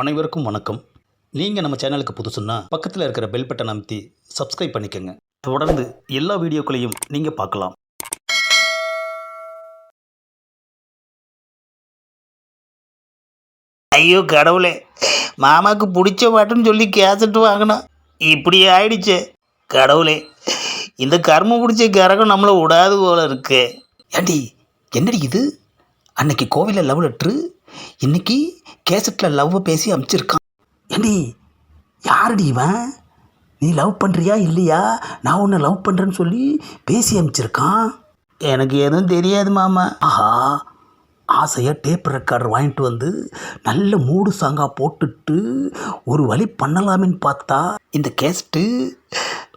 அனைவருக்கும் வணக்கம். நீங்கள் நம்ம சேனலுக்கு புதுசுன்னா பக்கத்தில் இருக்கிற பெல் பட்டன் அமைத்தி சப்ஸ்கிரைப் பண்ணிக்கோங்க. தொடர்ந்து எல்லா வீடியோக்களையும் நீங்கள் பார்க்கலாம். ஐயோ கடவுளே. மாமாவுக்கு பிடிச்ச பாட்டுன்னு சொல்லி கேசட் வாங்கினோம் இப்படி ஆயிடுச்சே. கடவுளே இந்த கர்மம் பிடிச்ச கரகம் நம்மளை விடாது போல இருக்கு. ஏண்டி என்னடி இது? அன்னைக்கு கோவிலில் லவ் லெட்ரு இன்னைக்கு கேசட்டில் லவ்வை பேசி அமுச்சிருக்கான். ஏண்டி யாரடி இவன்? நீ லவ் பண்ணுறியா இல்லையா? நான் உன்னை லவ் பண்ணுறேன்னு சொல்லி பேசி அமுச்சிருக்கான். எனக்கு எதுவும் தெரியாது மாமா. ஆஹா ஆசையாக டேப் ரெக்கார்டர் வாங்கிட்டு வந்து நல்ல மூடு சாங்காக போட்டுட்டு ஒரு வழி பண்ணலாமேன்னு பார்த்தா இந்த கேஸ்ட்டு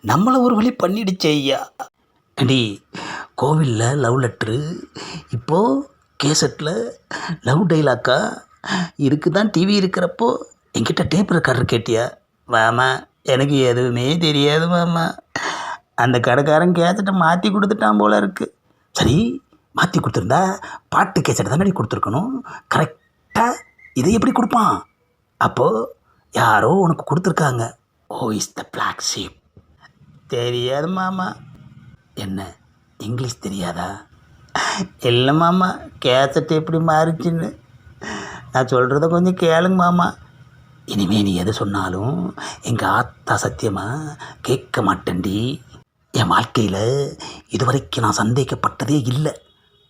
நம்மளை ஒரு வழி பண்ணிடுச்சே ஐயா. அடி கோவிலில் லவ் லெட்ரு இப்போது கேசட்டில் லவ் டைலாக்கா? இதுக்கு தான் டிவி இருக்கிறப்போ என்கிட்ட டேப் ரெக்கார்டர் கேட்டியா? மாமா எனக்கு எதுவுமே தெரியாது மாமா அந்த கடைக்காரன் கேசட்டை மாற்றி கொடுத்துட்டான் போல இருக்குது சரி மாற்றி கொடுத்துருந்தா பாட்டு கேசட் நீ கொடுத்துருக்கணும்? கரெக்டாக இதை எப்படி கொடுப்பான்? அப்போது யாரோ உனக்கு கொடுத்துருக்காங்க. Who is the black sheep தெரியாது மாமா. என்ன இங்கிலீஷ் தெரியாதா? இல்லை மாமா கேசட் எப்படி மாறிச்சுன்னு? நான் சொல்கிறத கொஞ்சம் கேளுங்க மாமா. இனிமே நீ எது சொன்னாலும் எங்கள் ஆத்தா சத்தியமாக கேட்க மாட்டேன்டி. என் வாழ்க்கையில் இதுவரைக்கும் நான் சந்தேகப்பட்டதே இல்லை.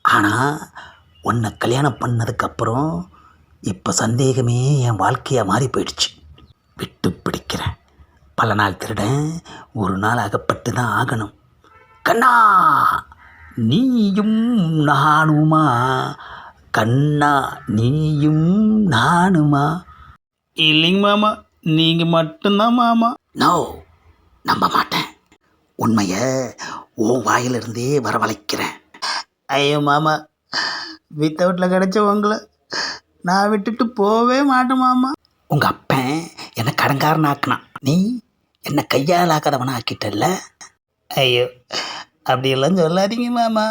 ஆனால் உன்னை கல்யாணம் பண்ணதுக்கப்புறம் இப்போ சந்தேகமே என் வாழ்க்கையாக மாறி போயிடுச்சு. விட்டு பிடிக்கிறேன். பல நாள் திருடன் ஒரு நாள் அகப்பட்டு தான் ஆகணும். கண்ணா! நீயும் நானுமா? கண்ணா நீயும் நானுமா? இல்லைங்க மாமா நீங்கள் மட்டும்தான் மாமா. நோ நம்ப மாட்டேன். உண்மையை உன் வாயிலிருந்தே வரவழைக்கிறேன். ஐயோ மாமா வித்தவுட்டில் கிடைச்ச உங்களை நான் விட்டுட்டு போவே மாட்டேன் மாமா. உங்கள் அப்பன் என்னை கடங்காரன் ஆக்கினான் நீ என்னை கையால் ஆக்காதவன ஆக்கிட்டல்ல ஐயோ அப்படியெல்லாம் சொல்லாதீங்க மாமா.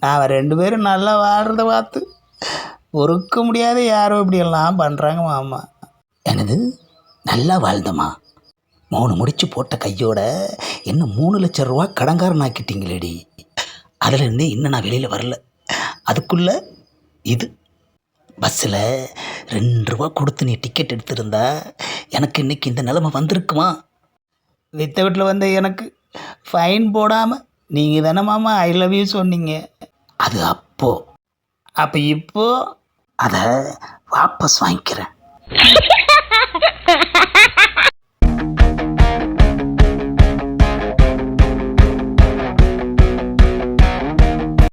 நான் ரெண்டு பேரும் நல்லா வாழ்கிறத பார்த்து பொறுக்க முடியாத யாரோ இப்படியெல்லாம் பண்ணுறாங்க மாமா. எனது நல்லா வாழ்ந்தம்மா மூணு முடிச்சு போட்ட கையோட என்ன மூணு லட்சம் ரூபா கடங்காரன் ஆக்கிட்டீங்களேடி. அதுலேருந்து இன்னும் நான் வெளியில் வரல. அதுக்குள்ளே இது. பஸ்ஸில் ரெண்டு ரூபா கொடுத்து நீ டிக்கெட் எடுத்திருந்தா எனக்கு இன்னைக்கு இந்த நிலமை வந்திருக்குமா? வித்தவுட்டில் வந்த எனக்கு ஃபைன் போடாமல் நீங்கள் தானே மாமா ஐ லவ் யூ சொன்னீங்க. அது அப்போ. அப்போ இப்போ அதை வாபஸ் வாங்கிக்கிறேன்.